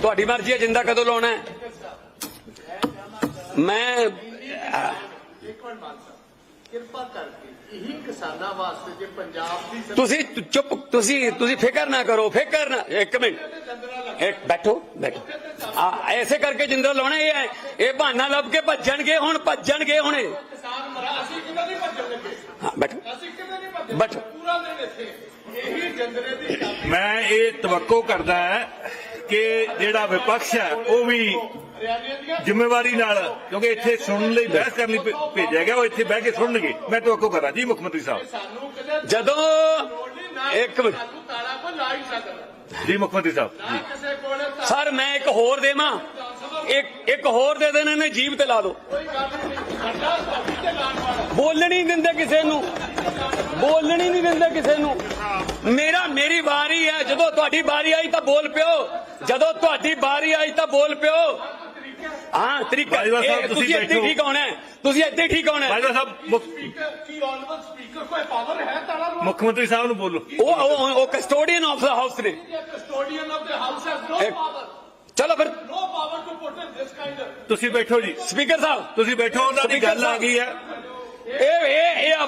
ਤੁਹਾਡੀ ਮਰਜ਼ੀ ਹੈ ਜਿੰਦਾ ਕਦੋਂ ਲਾਉਣਾ ਹੈ ਮੈਂ ਅਹ, ਇੱਕ ਮਿੰਟ ਮਾਨ ਸਾਹਿਬ ਕਿਰਪਾ ਕਰਕੇ ਇਹੀ ਕਿਸਾਨਾਂ ਵਾਸਤੇ ਜੇ ਪੰਜਾਬ ਦੀ ਤੁਸੀਂ ਚੁੱਪ ਤੁਸੀਂ ਤੁਸੀਂ ਫਿਕਰ ਨਾ ਕਰੋ ਫਿਕਰ ਨਾ ਇੱਕ ਮਿੰਟ ਇੱਕ ਬੈਠੋ ਬੈਠੋ ਆ ਐਸੇ ਕਰਕੇ ਜਿੰਦਾ ਲਾਉਣਾ ਇਹ ਹੈ ਇਹ ਬਹਾਨਾ ਲੱਭ ਕੇ ਭੱਜਣਗੇ ਹੁਣ ਭੱਜਣਗੇ ਹੁਣੇ ਕਿਸਾਨ ਮਰਾ ਅਸੀਂ ਕਿਵੇਂ ਨਹੀਂ ਭੱਜਣਗੇ ਹਾਂ ਬੈਠੋ ਅਸੀਂ ਕਿਵੇਂ ਨਹੀਂ ਭੱਜਣਗੇ ਬੈਠੋ ਪੂਰਾ ਦਿਨ ਇੱਥੇ ਇਹੀ ਜੰਦਰੇ ਦੀ ਚਾਬੀ ਮੈਂ ਇਹ ਤਵੱਕੋ ਕਰਦਾ ਹੈ ਕਿ ਜਿਹੜਾ ਵਿਪਕਸ਼ ਹੈ ਉਹ ਵੀ ਜ਼ਿੰਮੇਵਾਰੀ ਨਾਲ ਕਿਉਂਕਿ ਇੱਥੇ ਸੁਣਨ ਲਈ ਬਹਿਸ ਕਰਨ ਲਈ ਭੇਜਿਆ ਗਿਆ ਉਹ ਇੱਥੇ ਬਹਿ ਕੇ ਸੁਣਨਗੇ। ਮੈਂ ਤਵੱਕੋ ਕਰਦਾ ਜੀ ਮੁੱਖ ਮੰਤਰੀ ਸਾਹਿਬ। ਜਦੋਂ ਇੱਕ ਜੀ ਮੁੱਖ ਮੰਤਰੀ ਸਾਹਿਬ ਤਾਂ ਸਰ ਮੈਂ ਇੱਕ ਹੋਰ ਦੇਵਾਂ। ਇੱਕ ਇੱਕ ਹੋਰ ਦੇ ਦੇਣ ਇਹਨੇ ਜੀਬ ਤੇ ਲਾ ਤੇ ਵਾਲਾ ਬੋਲਣ ਨਹੀਂ ਦਿੰਦੇ ਕਿਸੇ ਨੂੰ। ਬੋਲਣ ਨਹੀਂ ਦਿੰਦੇ ਕਿਸੇ ਨੂੰ। ਮੇਰਾ ਮੇਰੀ ਵਾਰੀ ਹੈ। ਜਦੋਂ ਤੁਹਾਡੀ ਵਾਰੀ ਆਈ ਤਾਂ ਬੋਲ ਪਿਓ। ਜਦੋਂ ਤੁਹਾਡੀ ਵਾਰੀ ਆਈ ਤਾਂ ਬੋਲ ਪਿਓ। ਹਾਂ ਤਰੀਕਾ ਸਾਹਿਬ, ਇਹ ਤੁਸੀਂ ਤੁਸੀਂ ਇੱਥੇ ਬੈਠੋ। ਠੀਕ ਹੋਣਾ ਹੈ। ਤੁਸੀਂ ਇੱਥੇ ਠੀਕ ਹੋਣਾ ਹੈ। ਬਾਜਵਾ ਸਾਹਿਬ ਮੁੱਖ ਸਪੀਕਰ ਕੀ ਆਨਵਰ ਸਪੀਕਰ ਕੋਈ ਪਾਵਰ ਹੈ ਤਾਲਾ ਲਾਉਣ ਮੁੱਖ ਮੰਤਰੀ ਸਾਹਿਬ ਨੂੰ ਬੋਲੋ। ਉਹ ਉਹ ਉਹ ਕਸਟੋਡੀਅਨ ਆਫ ਦਾ ਹਾਊਸ ਨੇ। Of the house has no ਇੱਕ- ਪਾਵਰ ਚਲੋ ਫਿਰ। No power to put in this kind ਤੁਸੀਂ ਬੈਠੋ ਜੀ। ਸਪੀਕਰ ਸਾਹਿਬ। ਤੁਸੀਂ ਬੈਠੋ ਉਹਨਾਂ ਦੀ ਗੱਲ ਆ ਗਈ ਹੈ।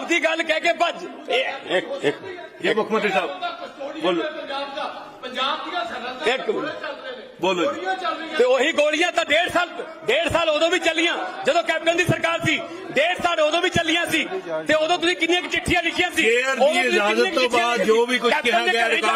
ਆਪਦੀ ਗੱਲ ਕਹਿ ਕੇ ਭੱਜ। ਇੱਕ ਇੱਕ ਮੁੱਖ ਮੰਤਰੀ ਸਾਹਿਬ ਬੋਲੋ। ਪੰਜਾਬ ਦਾ ਪੰਜਾਬ ਦੀਆਂ ਸਰਹੱਦਾਂ ਇੱਕ ਬੋਲੋ ਜੀ। ਤੇ ਉਹੀ ਗੋਲੀਆਂ ਤਾਂ ਡੇਢ ਸਾਲ ਡੇਢ ਸਾਲ ਉਦੋਂ ਵੀ ਚੱਲੀਆਂ ਜਦੋਂ ਕੈਪਟਨ ਦੀ ਸਰਕਾਰ ਸੀ। ਡੇਢ ਸਾਲ ਉਦੋਂ ਵੀ ਚੱਲੀਆਂ ਸੀ। ਤੇ ਉਦੋਂ ਤੁਸੀਂ ਕਿੰਨੀਆਂ ਚਿੱਠੀਆਂ ਲਿਖੀਆਂ ਸੀ? ਦੀ ਉਦੋਂ ਇਜਾਜ਼ਤ ਤੋਂ ਬਾਅਦ ਜੋ ਵੀ ਕੁਝ ਕਿਹਾ ਗਿਆ